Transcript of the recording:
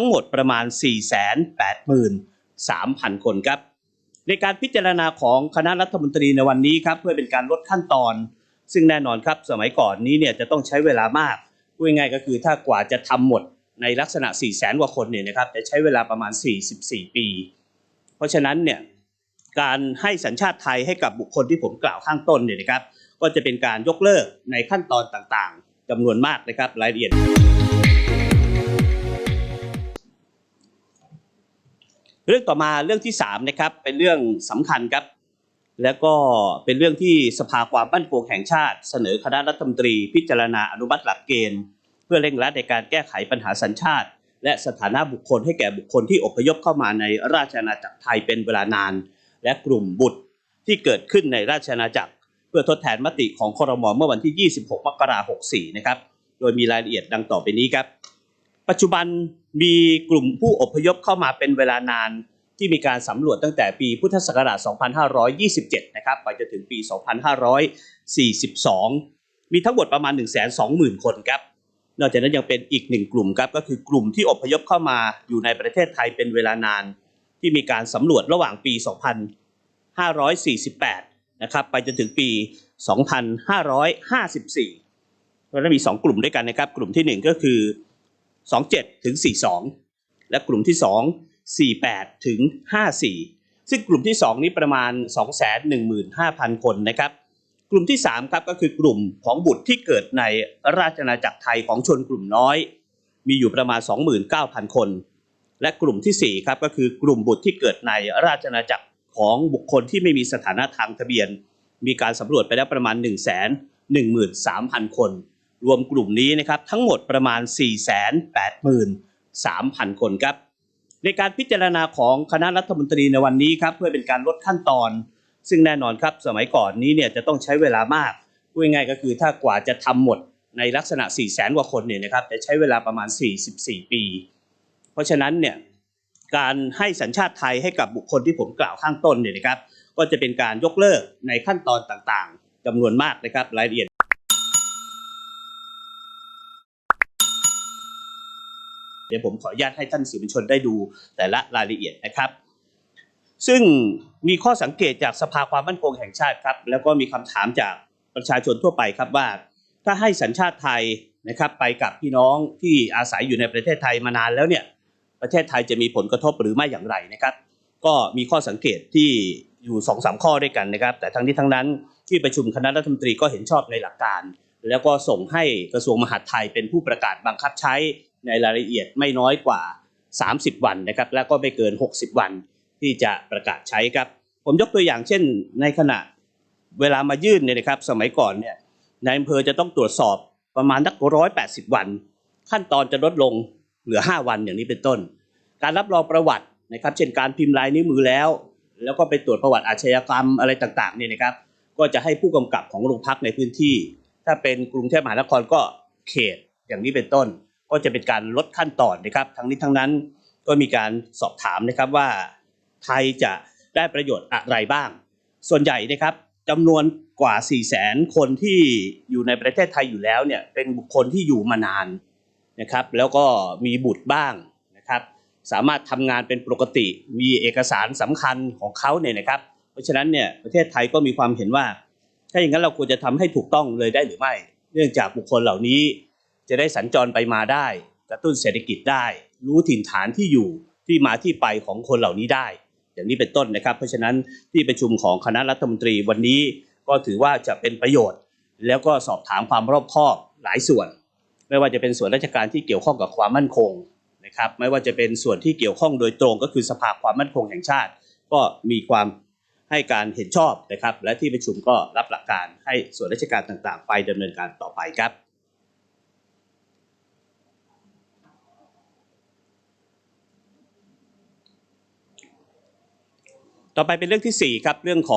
ทั้งหมดประมาณ 483,000 คนครับ ในการพิจารณาของคณะรัฐมนตรีในวันนี้ครับเพื่อเป็นการลดขั้นตอน ซึ่งแน่นอนครับสมัยก่อนนี้เนี่ยจะต้องใช้เวลามากพูดง่ายก็คือถ้ากว่าจะทำหมดในลักษณะ 4 0 0แสนกว่าคนเนี่ยนะครับจะใช้เวลาประมาณ 44 ปี เพราะฉะนั้นเนี่ยการให้สัญชาติไทยให้กับบุคคลที่ผมกล่าวข้างต้นเนี่ยนะครับ ก็จะเป็นการยกเลิกในขั้นตอนต่างๆจำนวนมากนะครับรายละเอียด เรื่องต่อมาเรื่องที่3นะครับเป็นเรื่องสำคัญครับ แล้วก็เป็นเรื่องที่สภาความมั่นคงแห่งชาติ เสนอคณะรัฐมนตรี พิจารณาอนุมัติหลักเกณฑ์ เพื่อเร่งรัดในการแก้ไขปัญหาสัญชาติ และสถานะบุคคลให้แก่บุคคลที่อพยพเข้ามาในราชอาณาจักรไทยเป็นเวลานาน และกลุ่มบุตรที่เกิดขึ้นในราชอาณาจักร เพื่อทดแทนมติของครมเมื่อวันที่ 26 มกราคม 64 นะครับ โดยมีรายละเอียดดังต่อไปนี้ครับ ปัจจุบัน มีกลุ่มผู้อพยพเข้ามาเป็นเวลานานที่มีการสำรวจตั้งแต่ปีพุทธศักราช 2527 นะครับ ไปจนถึงปี 2542 มีทั้งหมดประมาณ 120,000 คนครับ นอกจากนั้นยังเป็นอีกหนึ่งกลุ่มครับ ก็คือกลุ่มที่อพยพเข้ามาอยู่ในประเทศไทยเป็นเวลานาน ที่มีการสำรวจระหว่างปี 2548 นะครับ ไปจนถึงปี 2554 เพราะฉะนั้นมี 2 กลุ่มด้วยกันนะครับ กลุ่มทีหนึ่1 ก็คือ 27 ถึง 42 และกลุ่มที่ 2 48 ถึง 54 ซึ่งกลุ่มที่ 2 นี้ประมาณ 215,000 คนนะครับ กลุ่มที่ 3 ครับก็คือกลุ่มของบุตรที่เกิดในราชอาณาจักรไทยของชนกลุ่มน้อย มีอยู่ประมาณ 29,000 คน และกลุ่มที่ 4 ครับก็คือกลุ่มบุตรที่เกิดในราชอาณาจักรของบุคคลที่ไม่มีสถานะทางทะเบียน มีการสำรวจไปแล้วประมาณ 1 1 3 0 0 0 คน รวมกลุ่มนี้นะครับทั้งหมดประมาณ 483,000 คนครับ ในการพิจารณาของคณะรัฐมนตรีในวันนี้ครับเพื่อเป็นการลดขั้นตอน ซึ่งแน่นอนครับสมัยก่อนนี้เนี่ยจะต้องใช้เวลามากพูดง่ายก็คือถ้ากว่าจะทำหมดในลักษณะ 4 0 0แสนกว่าคนเนี่ยนะครับจะใช้เวลาประมาณ 44 ปี เพราะฉะนั้นเนี่ยการให้สัญชาติไทยให้กับบุคคลที่ผมกล่าวข้างต้นเนี่ยนะครับก็จะเป็นการยกเลิกในขั้นตอนต่างๆจำนวนมากนะครับรายละเอียด เดี๋ยวผมขออนุญาตให้ท่านสื่อมวลชนได้ดูแต่ละรายละเอียดนะครับ ซึ่งมีข้อสังเกตจากสภาความมั่นคงแห่งชาติครับ แล้วก็มีคำถามจากประชาชนทั่วไปครับว่า ถ้าให้สัญชาติไทยนะครับไปกับพี่น้องที่อาศัยอยู่ในประเทศไทยมานานแล้วเนี่ยประเทศไทยจะมีผลกระทบหรือไม่อย่างไรนะครับ ก็มีข้อสังเกตที่อยู่2อสาข้อด้วยกันนะครับ แต่ทั้งนี้ทั้งนั้นที่ประชุมคณะรัฐมนตรีก็เห็นชอบในหลักการ แล้วก็ส่งให้กระทรวงมหาดไทยเป็นผู้ประกาศบังคับใช้ ในรายละเอียดไม่น้อยกว่า 30 วันนะครับแล้วก็ไม่เกิน 60 วันที่จะประกาศใช้ครับ ผมยกตัวอย่างเช่น ในขณะเวลามายื่นเนี่ยนะครับ สมัยก่อนเนี่ยนายอำเภอจะต้องตรวจสอบประมาณนักร้อยแปดสิบวัน ขั้นตอนจะลดลงเหลือ 5 วันอย่างนี้เป็นต้น การรับรองประวัตินะครับ เช่นการพิมพ์ลายนิ้วมือแล้ว แล้วก็ไปตรวจประวัติอาชญากรรมอะไรต่างๆเนี่ยนะครับ ก็จะให้ผู้กำกับของโรงพักในพื้นที่ ถ้าเป็นกรุงเทพมหานครก็เขตอย่างนี้เป็นต้น ก็จะเป็นการลดขั้นตอนนะครับ ทั้งนี้ทั้งนั้นก็มีการสอบถามนะครับว่าไทยจะได้ประโยชน์อะไรบ้าง ส่วนใหญ่นะครับจำนวนกว่า 4 0 0แสนคนที่อยู่ในประเทศไทยอยู่แล้วเนี่ยเป็นบุคคลที่อยู่มานานนะครับ แล้วก็มีบุตรบ้างนะครับ สามารถทำงานเป็นปกติ มีเอกสารสำคัญของเขาเนี่ยนะครับ เพราะฉะนั้นเนี่ยประเทศไทยก็มีความเห็นว่า ถ้าอย่างนั้นเราควรจะทำให้ถูกต้องเลยได้หรือไม่ เนื่องจากบุคคลเหล่านี้ จะได้สัญจรไปมาได้ กระตุ้นเศรษฐกิจได้ รู้ถิ่นฐานที่อยู่ที่มาที่ไปของคนเหล่านี้ได้ อย่างนี้เป็นต้นนะครับ เพราะฉะนั้นที่ประชุมของคณะรัฐมนตรีวันนี้ก็ถือว่าจะเป็นประโยชน์ แล้วก็สอบถามความรอบคอบหลายส่วน ไม่ว่าจะเป็นส่วนราชการที่เกี่ยวข้องกับความมั่นคงนะครับไม่ว่าจะเป็นส่วนที่เกี่ยวข้องโดยตรงก็คือสภาความมั่นคงแห่งชาติ ก็มีความให้การเห็นชอบนะครับ และที่ประชุมก็รับหลักการให้ส่วนราชการต่างๆ ไปดำเนินการต่อไปครับ ต่อไปเป็นเรื่องที่4ครับเรื่องของ